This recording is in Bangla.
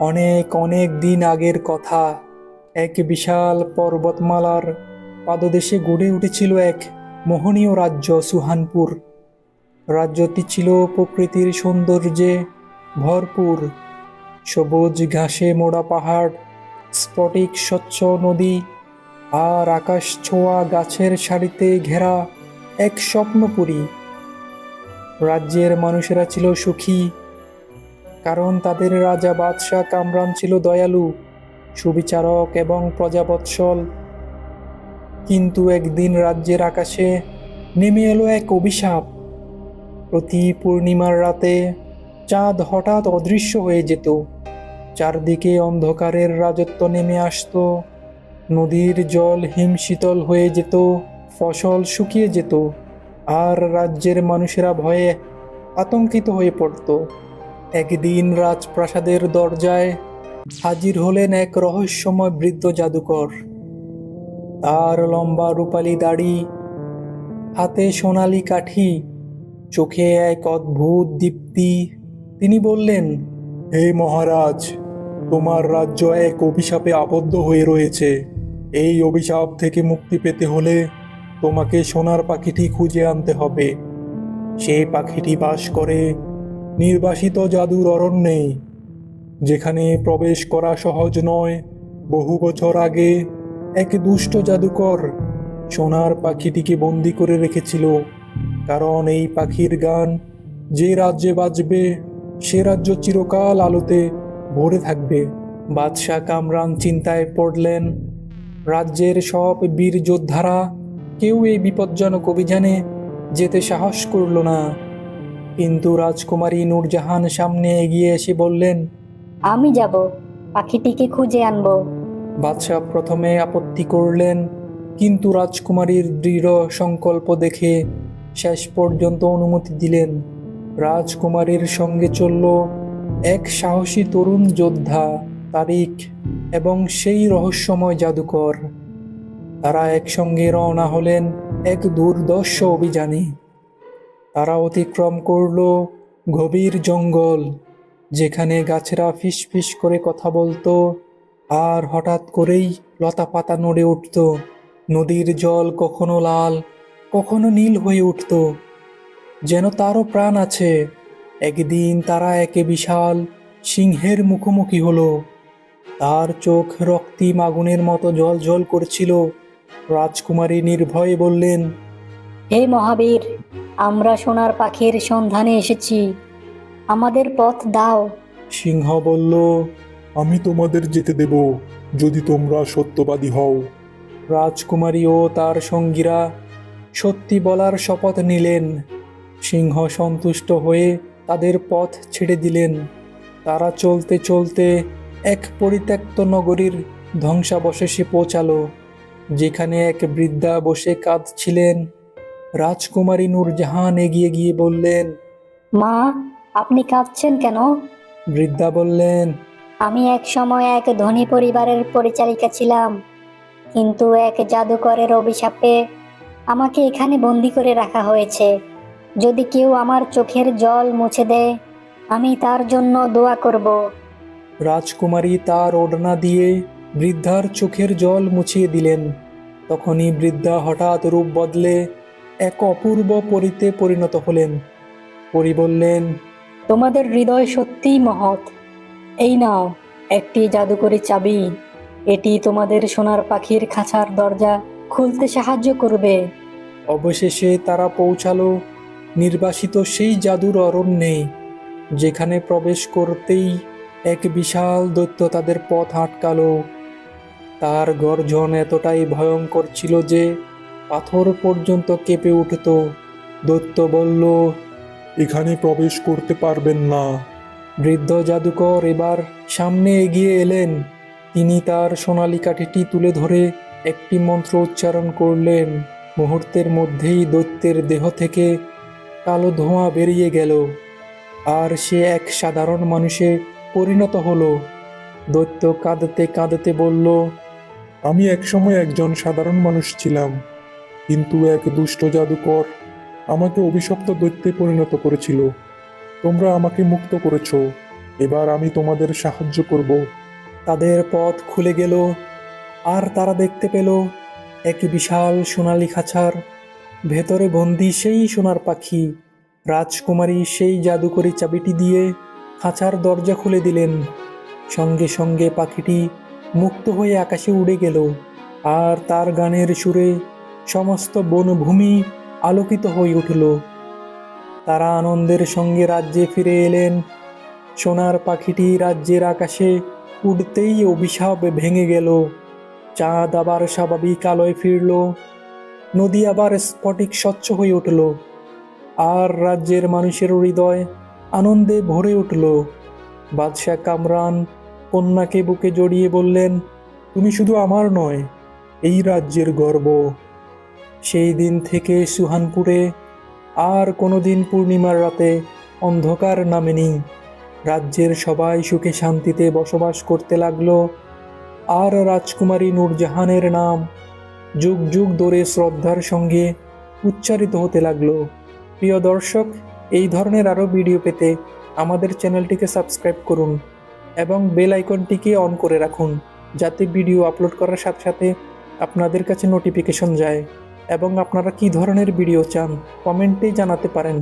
অনেক অনেক দিন আগের কথা। এক বিশাল পর্বতমালার পাদদেশে গড়ে উঠেছিল এক মোহনীয় রাজ্য সুহানপুর। রাজ্যটি ছিল প্রকৃতির সৌন্দর্যে ভরপুর। সবুজ ঘাসে মোড়া পাহাড়, স্ফটিক স্বচ্ছ নদী আর আকাশ ছোঁয়া গাছের সারিতে ঘেরা এক স্বপ্নপুরী। রাজ্যের মানুষেরা ছিল সুখী কারণ তাদের রাজা বাদশাহ কামরান ছিল দয়ালু, সুবিচারক এবং প্রজাবৎসল। কিন্তু একদিন রাজ্যের আকাশে নেমে এলো এক অভিশাপ। প্রতি পূর্ণিমার রাতে চাঁদ হঠাৎ অদৃশ্য হয়ে যেত। চারদিকে অন্ধকারের রাজত্ব নেমে আসতো। নদীর জল হিমশীতল হয়ে যেত, ফসল শুকিয়ে যেত, আর রাজ্যের মানুষেরা ভয়ে আতঙ্কিত হয়ে পড়ত। একদিন রাজপ্রাসাদের দরজায় হাজির হলেন এক রহস্যময় বৃদ্ধ জাদুকর। তার লম্বা রূপালি দাড়ি, হাতে সোনালি কাঠি, চোখে এক অদ্ভুত দীপ্তি। তিনি বললেন, হে মহারাজ, তোমার রাজ্য এক অভিশাপে আবদ্ধ হয়ে রয়েছে। এই অভিশাপ থেকে মুক্তি পেতে হলে তোমাকে সোনার পাখিটি খুঁজে আনতে হবে। সেই পাখিটি বাস করে নির্বাসিত জাদুর অরণ্যে, যেখানে প্রবেশ করা সহজ নয়, বহু বছর আগে এক দুষ্ট জাদুকর সোনার পাখিটিকে বন্দি করে রেখেছিল। কারণ এই পাখির গান যে রাজ্যে বাজবে, সে রাজ্য চিরকাল আলোতে ভরে থাকবে। বাদশাহ কামরান চিন্তায় পড়লেন, রাজ্যের সব বীর যোদ্ধারা কেউ এই বিপজ্জনক অভিযানে যেতে সাহস করল না। কিন্তু রাজকুমারী নূরজাহান সামনে এগিয়ে এসে বললেন আমি যাব পাখিটিকে খুঁজে আনব। বাদশাহ প্রথমে আপত্তি করলেন কিন্তু রাজকুমারীর দৃঢ় সংকল্প দেখে শেষ পর্যন্ত অনুমতি দিলেন। রাজকুমারীর সঙ্গে চলল এক সাহসী তরুণ যোদ্ধা তারিক এবং সেই রহস্যময় জাদুকর। তারা একসঙ্গে রওনা হলেন এক দুর্দর্শ অভিযানে। তারা অতিক্রম করল গভীর জঙ্গল, যেখানে গাছেরা ফিসফিস করে কথা বলতো আর হঠাৎ করেই লতা পাতা নড়ে উঠত। নদীর জল কখনো লাল, কখনো নীল হয়ে উঠত। যেন তারও প্রাণ আছে। একদিন তারা একে বিশাল সিংহের মুখোমুখি হলো। তার চোখ রক্তিম আগুনের মতো জল জল করছিল। রাজকুমারী নির্ভয়ে বললেন, হে মহাবীর আমরা সোনার পাখির সন্ধানে এসেছি। আমাদের পথ দাও। সিংহ বলল, আমি তোমাদের যেতে দেব, যদি তোমরা সত্যবাদী হও। রাজকুমারী ও তার সঙ্গীরা সত্যি বলার শপথ নিলেন। সিংহ সন্তুষ্ট হয়ে তাদের পথ ছেড়ে দিলেন। তারা চলতে চলতে এক পরিত্যক্ত নগরীর ধ্বংসাবশেষে পৌঁছালো, যেখানে এক বৃদ্ধা বসে কাঁদছিলেন। রাজকুমারী নূরজাহান এগিয়ে গিয়ে বললেন মা আপনি কাঁদছেন কেন? বৃদ্ধা বললেন আমি এক সময় এক ধনী পরিবারের পরিচালিকা ছিলাম কিন্তু এক জাদুকরের অভিশাপে আমাকে এখানে বন্দি করে রাখা হয়েছে। যদি কেউ আমার চোখের জল মুছে দেয় আমি তার জন্য দোয়া করব। রাজকুমারী তার ওড়না দিয়ে বৃদ্ধার চোখের জল মুছিয়ে দিলেন। তখনই বৃদ্ধা হঠাৎ রূপ বদলে এক অপূর্ব পরিতে পরিণত হলেন। পরি বললেন তোমাদের হৃদয় সত্যিই মহৎ। এই নাও একটি জাদুকরি চাবি। এটি তোমাদের সোনার পাখির খাঁচার দরজা খুলতে সাহায্য করবে। অবশেষে তারা পৌঁছালো নির্বাসিত সেই জাদুর অরণ্যে যেখানে প্রবেশ করতেই এক বিশাল দৈত্য তাদের পথ আটকালো। তার গর্জন এতটাই ভয়ঙ্কর ছিল যে পাথর পর্যন্ত কেঁপে উঠত। দৈত্য বলল, এখানে প্রবেশ করতে পারবেন না। বৃদ্ধ জাদুকর এবার সামনে এগিয়ে এলেন। তিনি তার সোনালী কাঠিটি তুলে ধরে একটি মন্ত্র উচ্চারণ করলেন। মুহূর্তের মধ্যেই দৈত্যের দেহ থেকে কালো ধোঁয়া বেরিয়ে গেল, আর সে এক সাধারণ মানুষে পরিণত হলো। দৈত্য কাঁদতে কাঁদতে বলল, আমি একসময় একজন সাধারণ মানুষ ছিলাম। কিন্তু এক দুষ্ট জাদুকর আমাকে অভিশপ্ত দৈত্যে পরিণত করেছিল। তোমরা আমাকে মুক্ত করেছ। এবার আমি তোমাদের সাহায্য করব। তাদের পথ খুলে গেল। আর তারা দেখতে পেল এক বিশাল সোনালি খাঁচার ভেতরে বন্দি সেই সোনার পাখি। রাজকুমারী সেই জাদুকরি চাবিটি দিয়ে খাঁচার দরজা খুলে দিলেন। সঙ্গে সঙ্গে পাখিটি মুক্ত হয়ে আকাশে উড়ে গেল। আর তার গানের সুরে সমস্ত বনভূমি আলোকিত হয়ে উঠল। তারা আনন্দের সঙ্গে রাজ্যে ফিরে এলেন। সোনার পাখিটি রাজ্যের আকাশে উঠতেই অভিশাপ ভেঙে গেল। চাঁদ আবার স্বাভাবিক আলোয় ফিরল। নদী আবার স্ফটিক স্বচ্ছ হয়ে উঠল। আর রাজ্যের মানুষের হৃদয় আনন্দে ভরে উঠল। বাদশাহ কামরান কন্যাকে বুকে জড়িয়ে বললেন, তুমি শুধু আমার নয়, এই রাজ্যের গর্ব। সেই দিন থেকে সুহানপুরে আর কোনো দিন পূর্ণিমার রাতে অন্ধকার নামেনি। রাজ্যের সবাই সুখে শান্তিতে বসবাস করতে লাগল। আর রাজকুমারী নূরজাহানের নাম যুগ যুগ ধরে শ্রদ্ধার সঙ্গে উচ্চারিত হতে লাগল। প্রিয় দর্শক, এই ধরনের আরও ভিডিও পেতে আমাদের চ্যানেলটিকে সাবস্ক্রাইব করুন এবং বেল আইকনটিকে অন করে রাখুন, যাতে ভিডিও আপলোড করার সাথে সাথে আপনাদের কাছে নোটিফিকেশন যায়। এবং আপনারা কি ধরনের ভিডিও চান কমেন্টে জানাতে পারেন।